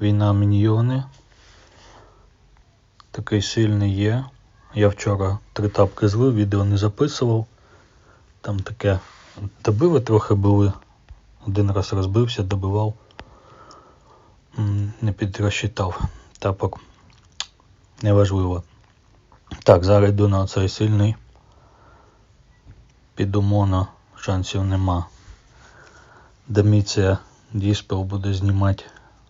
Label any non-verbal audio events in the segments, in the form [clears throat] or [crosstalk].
на міньйони. Такий сильний є. Я вчора три тапки злив, відео не записував. Там таке добиви трохи були. Один раз розбився, добивав. Не підрозчитав. Тапок неважливо. Так, зараз йду на цей сильний. Піду моно, шансів нема. Деміція Діспел буде знімати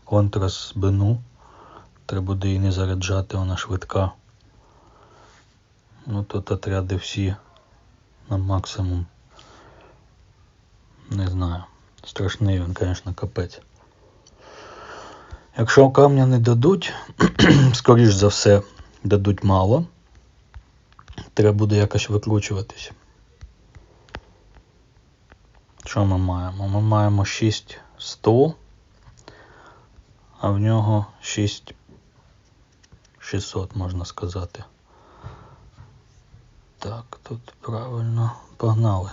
контра з бину. Треба буде її не заряджати, вона швидка. Ну тут отряди всі на максимум. Не знаю. Страшний він, звісно, капець. Якщо камня не дадуть, [clears throat] скоріш за все, дадуть мало. Треба буде якось викручуватись. Що ми маємо? Ми маємо 6100, а в нього 6600, можна сказати. Так, тут правильно погнали.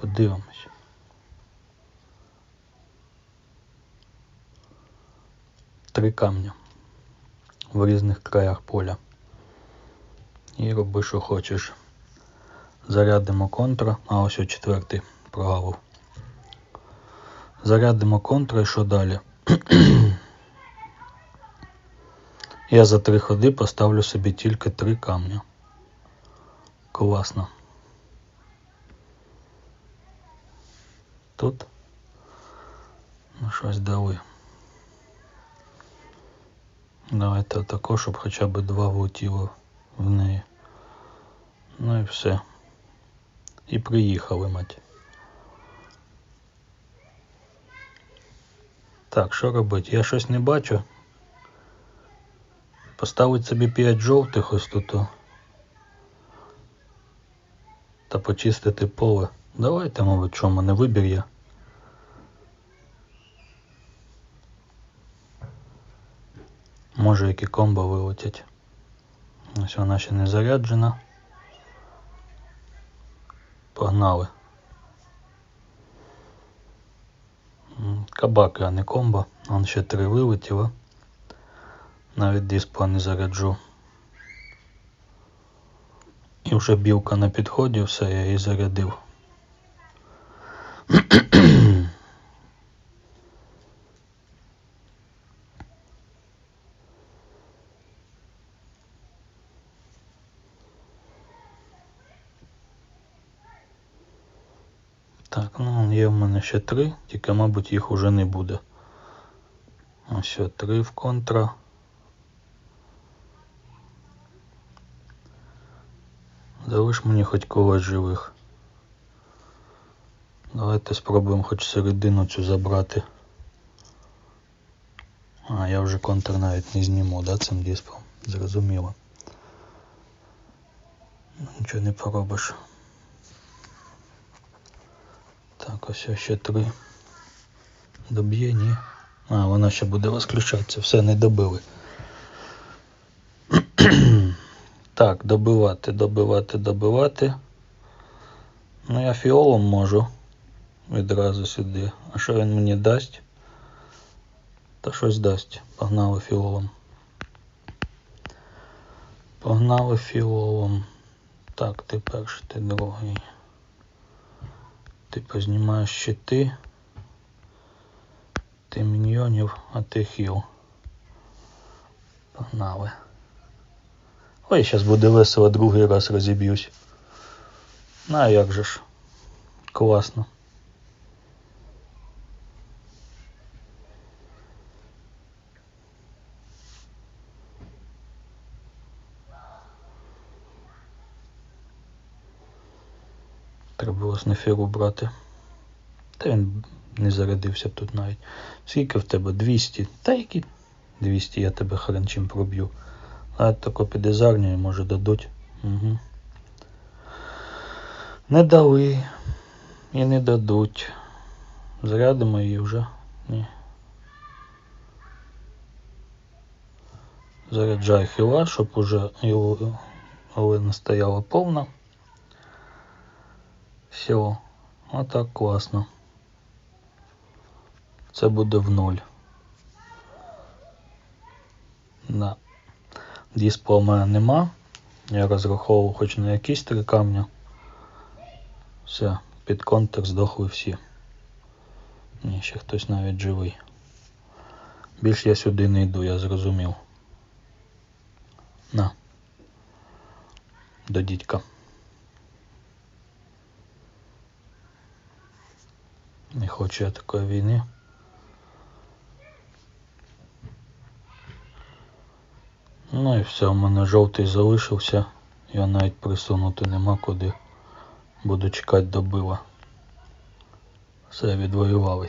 Подивимось. Три камня в різних краях поля. І роби, що хочеш. Зарядимо контра, а ось о четвертий прогавив. Зарядимо контра і що далі? [clears throat] Я за три ходи поставлю собі тільки три камня. Класно. Тут ну, щось дали. Давайте отако, щоб хоча б два влетіло в неї. Ну і все. І приїхали, мать. Так, що робити? Я щось не бачу. Поставить собі 5 жовтих ось тут. Та почистити поле. Давайте, мабуть, що в мене вибір є. Може які комбо вилетять. Ось вона ще не заряджена. Погнали. М, Кабак, а не комбо. Он ще три вилетіло. Навіть диспла не заряджу. І вже білка на підході, все, я її зарядив. Так, ну є в мене ще три, тільки, мабуть, їх уже не буде. Ось три в контра. Залиш мені хоч когось живих. Давайте спробуємо хоч середину цю забрати. А, я вже контр навіть не зніму, да, цим дисплом? Зрозуміло. Ну, Нічого не поробиш. Так, ось ще три. Доб'є, ні. А, вона ще буде розключатися, все не добили. [clears throat] так, добивати, добивати, добивати. Ну, я фіолом можу відразу сюди. А що він мені дасть? Та щось дасть. Погнали фіолом. Погнали фіолом. Так, ти перший, ти другий. Ти познімаєш щити. Ти міньйонів, а ти хіл. Погнали. Ой, зараз буде весело, другий раз розіб'юсь. А як же ж? Класно. Треба було снефіру брати. Та він не зарядився тут навіть. Скільки в тебе? 200. Та які 200 я тебе хрен проб'ю. А тако піде з армією, може дадуть. Угу. Не дали. І не дадуть. Зарядимо її вже. Ні. Заряджай хіла, щоб уже його Олена стояла повна. Все, отак класно. Це буде в ноль. Да. Діспла в мене нема. Я розраховував хоч на якісь три камня. Все, під контур здохли всі. Ні, ще хтось навіть живий. Більш я сюди не йду, я зрозумів. На. До дідька. Хочу я такої війни. Ну і все, у мене жовтий залишився. Я навіть присунути нема куди. Буду чекати добива. Все, відвоювали.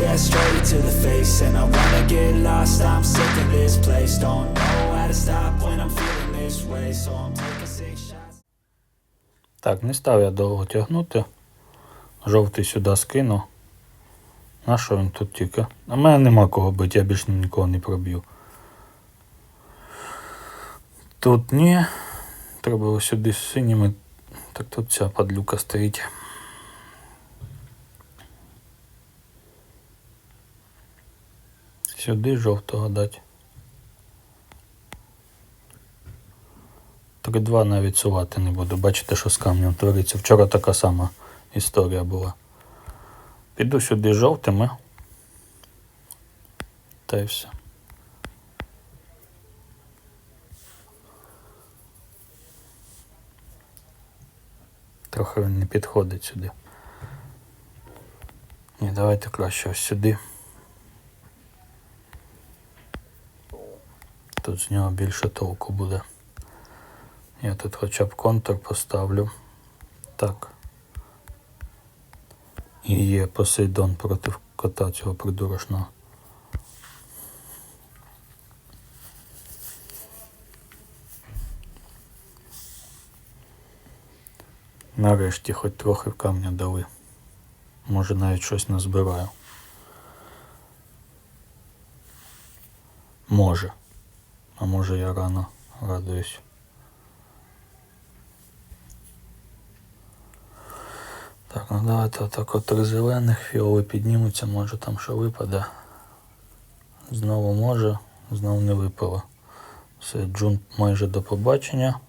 yeah, straight to the face And I wanna get lost, I'm sick of this place Don't know how to stop when I'm feeling this way So I'm taking six shots Так, не став я довго тягнути. Жовтий сюди скину. На що він тут тільки? А мене нема кого бити, я більше нікого не проб'ю. Тут ні. Треба ось сюди з синіми. Так тут ця падлюка стоїть. Сюди жовтого дати. Так два навіть сувати не буду. Бачите, що з камнем твориться. Вчора така сама історія була. Піду сюди жовтими. Та й все. Трохи він не підходить сюди. Ні, давайте краще ось сюди. Тут з нього більше толку буде. Я тут хоча б контур поставлю. Так. І є Посейдон проти кота цього придурочного. Нарешті хоч трохи камня дали. Може навіть щось назбираю. Може. А може я рано радуюсь. Так, ну давайте отак от три зелених, фіоли піднімуться, може там що випаде. Знову може, знову не випало. Все, джун майже до побачення.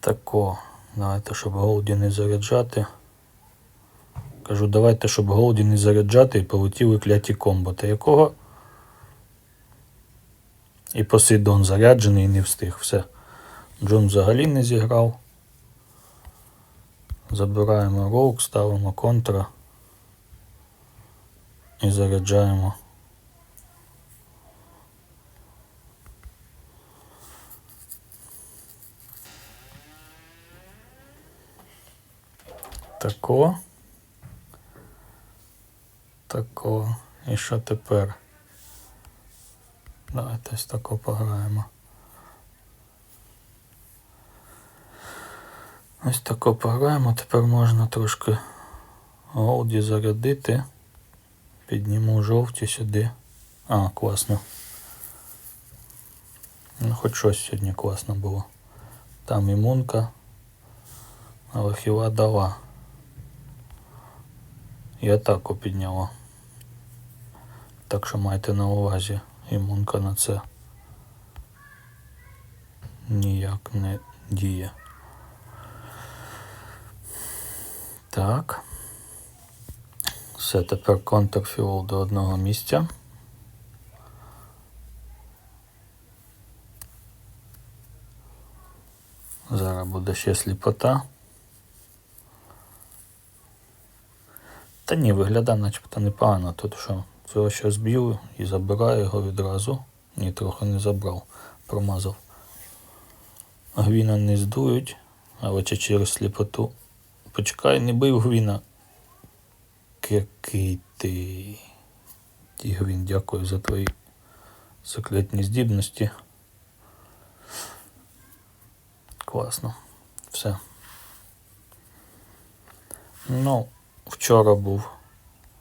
Тако. Давайте, щоб голді не заряджати. Кажу, давайте, щоб голді не заряджати і полетіли кляті комбо. Та якого? І Посейдон заряджений і не встиг. Все. Джон взагалі не зіграв. Забираємо роук, ставимо контра і заряджаємо. Тако. Тако. І що тепер? Давайте ось тако пограємо. Ось тако пограємо. Тепер можна трошки голді зарядити. Підніму жовті сюди. А, класно. Ну, хоч щось сьогодні класно було. Там імунка. Але хіла дала. І атаку підняла. Так що майте на увазі. Імунка на це ніяк не діє. Так. Все, тепер контрфіол до одного місця. Зараз буде ще сліпота. Та ні, виглядає начебто непогано. Тут що, цього ще зб'ю і забираю його відразу. Ні, трохи не забрав, промазав. Гвіна не здують, але чи через сліпоту. Почекай, не бий Гвіна. Який ти. Ті, Гвін, дякую за твої секретні здібності. Класно. Все. Ну, вчора був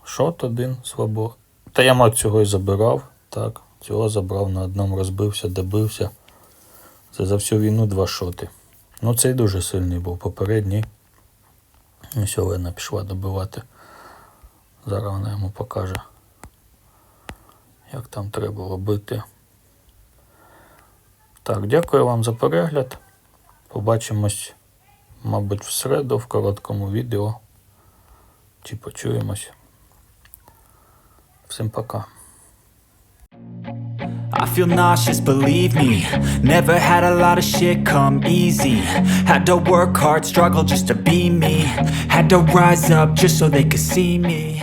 шот один слабо. Та я мав цього і забирав. Так, цього забрав на одному розбився, добився. Це за всю війну два шоти. Ну, цей дуже сильний був попередній. Ось Олена пішла добивати. Зараз вона йому покаже, як там треба робити. Так, дякую вам за перегляд. Побачимось, мабуть, в середу в короткому відео. Чи почуємось. Всім пока. I feel nauseous, believe me. Never had a lot of shit come easy. Had to work hard, struggle just to be me. Had to rise up just so they could see me.